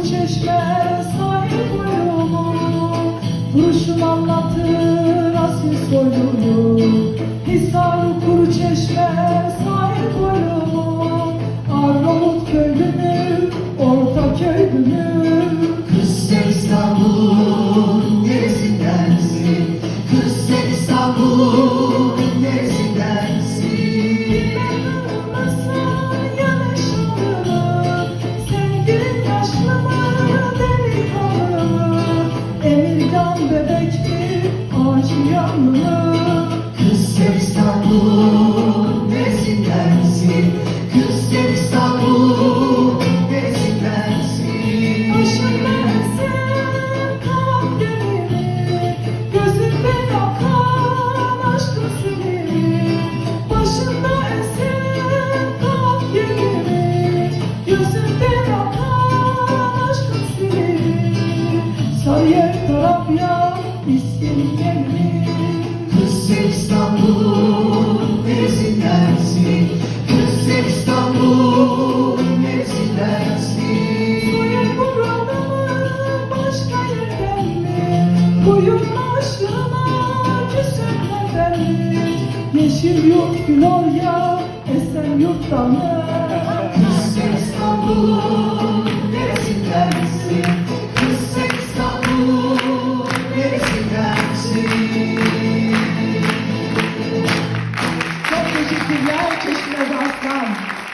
bu çeşme sahipluyumu Duruşum anlatır asli soyluyu Hissan ağacı yanlı mı Kız sen sen Gözümden akan aşkın silimi Başımda esen kavak gemimi Gözümden akan aşkın silimi Sarıyer tarafya iskenin Yeşil yurt gül ya esen yurttan mı? Kız sen